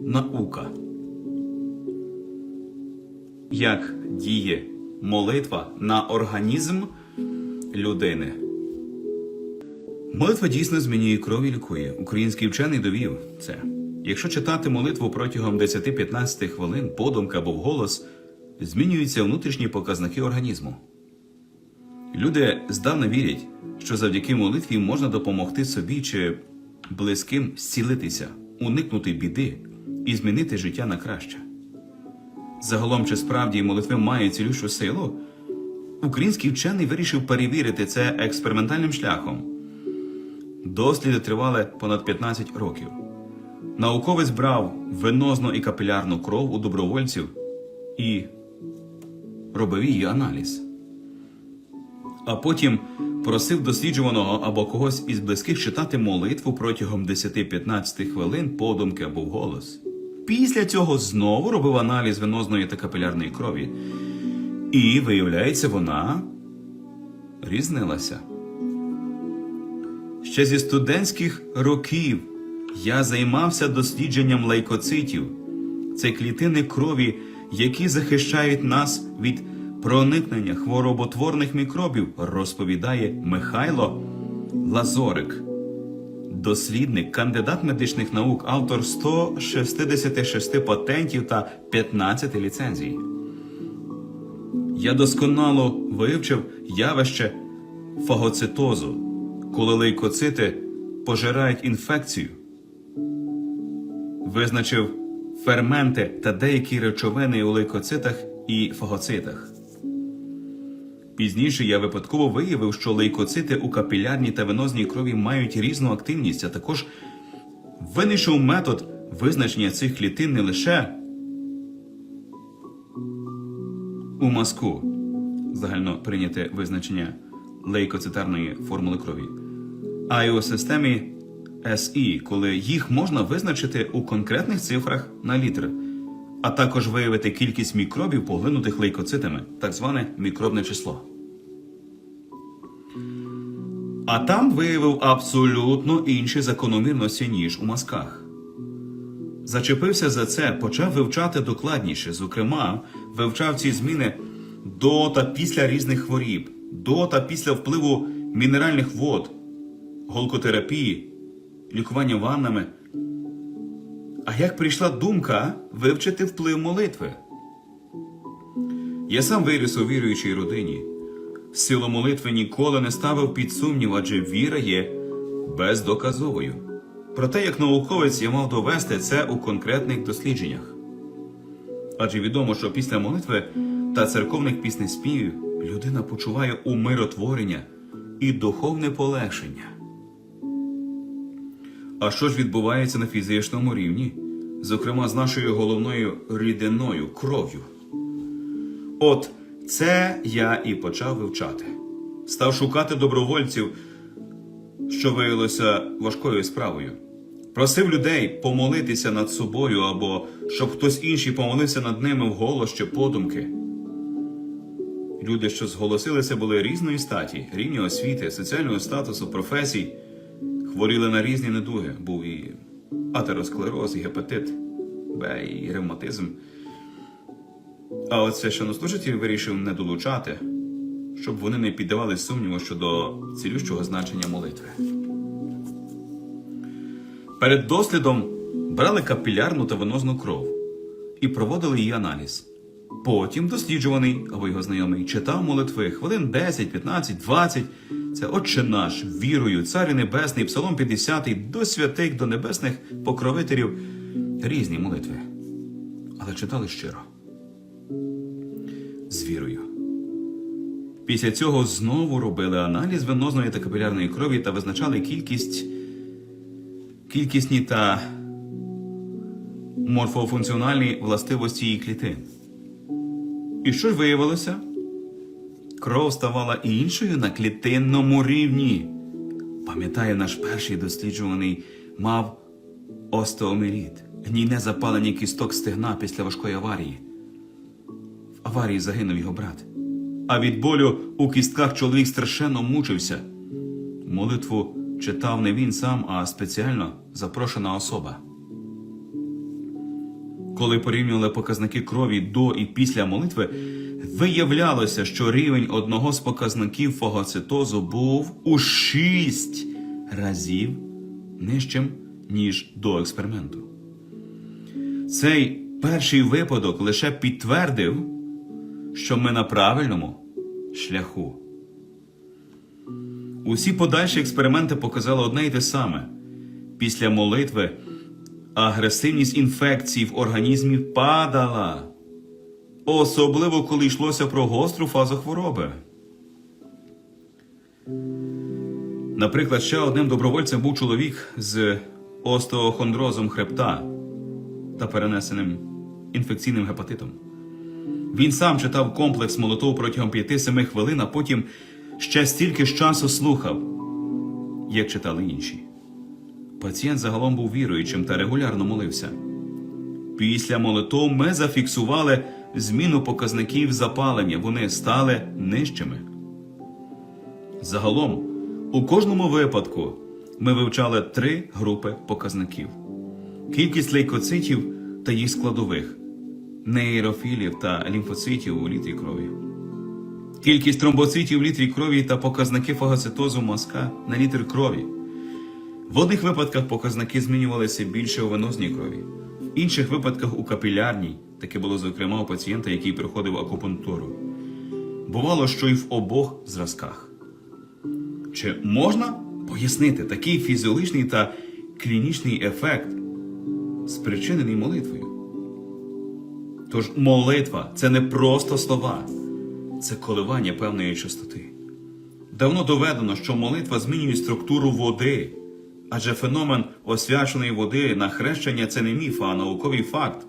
наука. Як діє молитва на організм людини? Молитва дійсно змінює кров і лікує. Український вчений довів це. Якщо читати молитву протягом 10-15 хвилин, подумка або вголос, змінюються внутрішні показники організму. Люди здавна вірять, що завдяки молитві можна допомогти собі чи близьким зцілитися, уникнути біди і змінити життя на краще. Загалом, чи справді молитви мають цілющу силу, український вчений вирішив перевірити це експериментальним шляхом. Досліди тривали понад 15 років. Науковець брав венозну і капілярну кров у добровольців і робив її аналіз. А потім просив досліджуваного або когось із близьких читати молитву протягом 10-15 хвилин подумки або вголос. Після цього знову робив аналіз венозної та капілярної крові. І, виявляється, вона різнилася. Ще зі студентських років я займався дослідженням лейкоцитів. Це клітини крові, які захищають нас від проникнення хвороботворних мікробів, розповідає Михайло Лазорик. Дослідник, кандидат медичних наук, автор 166 патентів та 15 ліцензій. Я досконало вивчив явище фагоцитозу, коли лейкоцити пожирають інфекцію. Визначив ферменти та деякі речовини у лейкоцитах і фагоцитах. Пізніше я випадково виявив, що лейкоцити у капілярній та венозній крові мають різну активність, а також винайшов метод визначення цих клітин не лише у мазку, загально прийняте визначення лейкоцитарної формули крові, а й у системі SI, коли їх можна визначити у конкретних цифрах на літр, а також виявити кількість мікробів, поглинутих лейкоцитами, так зване мікробне число. А там виявив абсолютно інші закономірності, ніж у мазках. Зачепився за це, почав вивчати докладніше. Зокрема, вивчав ці зміни до та після різних хворіб, до та після впливу мінеральних вод, голкотерапії, лікування ваннами. А як прийшла думка вивчити вплив молитви? Я сам виріс у віруючій родині. Силу молитви ніколи не ставив під сумнів, адже віра є бездоказовою. Проте, як науковець, я мав довести це у конкретних дослідженнях. Адже відомо, що після молитви та церковних піснеспівів людина почуває умиротворення і духовне полегшення. А що ж відбувається на фізичному рівні, зокрема з нашою головною рідиною кров'ю? От це я і почав вивчати. Став шукати добровольців, що виявилося важкою справою. Просив людей помолитися над собою або щоб хтось інший помолився над ними вголос чи подумки. Люди, що зголосилися, були різної статі, рівні освіти, соціального статусу, професій, хворіли на різні недуги. Був і атеросклероз, і гепатит, Б, і ревматизм. А от священнослужителів вирішив не долучати, щоб вони не піддавали сумніву щодо цілющого значення молитви. Перед дослідом брали капілярну та венозну кров і проводили її аналіз. Потім досліджуваний або його знайомий читав молитви хвилин 10, 15, 20. Це Отче наш, вірою, Царю Небесний, Псалом 50, до святих, до небесних покровителів різні молитви. Але читали щиро з вірою. Після цього знову робили аналіз венозної та капілярної крові та визначали кількість, кількісні та морфофункціональні властивості її клітин. І що ж виявилося? Кров ставала іншою на клітинному рівні. Пам'ятаю, наш перший досліджуваний мав остеомеліт, гнійне запалення кісток стегна після важкої аварії В аварії загинув його брат. А від болю у кістках чоловік страшенно мучився. Молитву читав не він сам, а спеціально запрошена особа. Коли порівнювали показники крові до і після молитви, виявлялося, що рівень одного з показників фагоцитозу був у 6 разів нижчим, ніж до експерименту. Цей перший випадок лише підтвердив, що ми на правильному шляху. Усі подальші експерименти показали одне й те саме. Після молитви агресивність інфекцій в організмі падала, особливо коли йшлося про гостру фазу хвороби. Наприклад, ще одним добровольцем був чоловік з остеохондрозом хребта та перенесеним інфекційним гепатитом. Він сам читав комплекс молитов протягом 5-7 хвилин, а потім ще стільки ж часу слухав, як читали інші. Пацієнт загалом був віруючим та регулярно молився. Після молитов ми зафіксували зміну показників запалення, вони стали нижчими. Загалом, у кожному випадку ми вивчали три групи показників: кількість лейкоцитів та їх складових, нейрофілів та лімфоцитів у літрі крові, кількість тромбоцитів в літрі крові та показники фагоцитозу мозка на літр крові. В одних випадках показники змінювалися більше у венозній крові, в інших випадках у капілярній. Таке було зокрема у пацієнта, який проходив акупунктуру. Бувало, що й в обох зразках. Чи можна пояснити такий фізіологічний та клінічний ефект, спричинений молитвою? Тож молитва це не просто слова, це коливання певної частоти. Давно доведено, що молитва змінює структуру води, адже феномен освяченої води на хрещення це не міф, а науковий факт.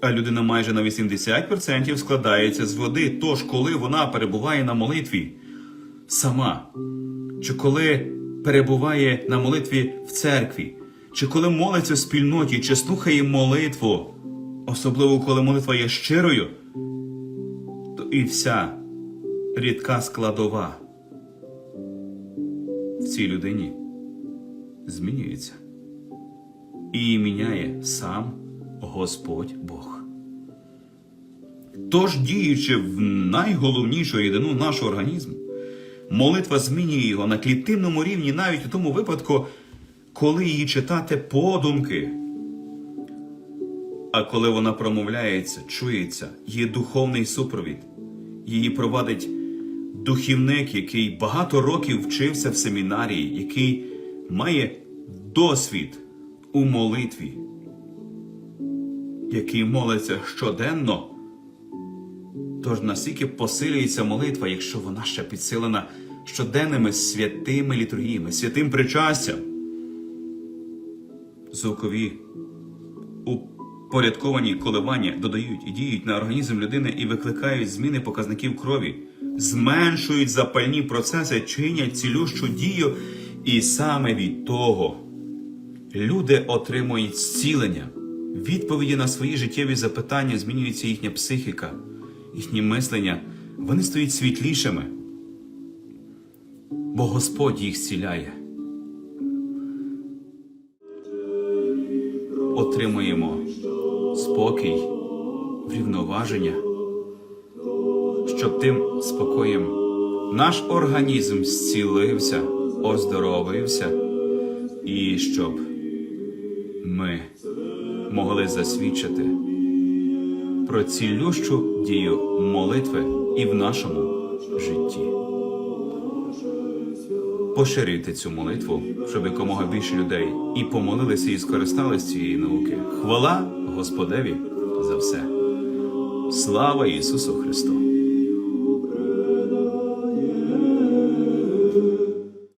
А людина майже на 80% складається з води. Тож, коли вона перебуває на молитві сама, чи коли перебуває на молитві в церкві, чи коли молиться в спільноті, чи слухає молитву, особливо коли молитва є щирою, то і вся рідка складова в цій людині змінюється і міняє сам Господь Бог. Тож, діючи в найголовнішу рідину нашого організму, молитва змінює його на клітинному рівні навіть у тому випадку, коли її читати подумки. А коли вона промовляється, чується, є духовний супровід, її провадить духівник, який багато років вчився в семінарії, який має досвід у молитві, який молиться щоденно. Тож настільки посилюється молитва, якщо вона ще підсилена щоденними святими літургіями, святим причастям. Звукові упорядковані коливання додають і діють на організм людини і викликають зміни показників крові, зменшують запальні процеси, чинять цілющу дію, і саме від того люди отримують зцілення. Відповіді на свої життєві запитання змінюється їхня психіка, їхнє мислення, вони стають світлішими, бо Господь їх зціляє. Отримуємо спокій, врівноваження, щоб тим спокоєм наш організм зцілився, оздоровився, і щоб ми могли засвідчити про цілющу дію молитви і в нашому житті. Поширюйте цю молитву, щоб якомога більше людей і помолилися і скористались цієї науки. Хвала Господеві за все. Слава Ісусу Христу!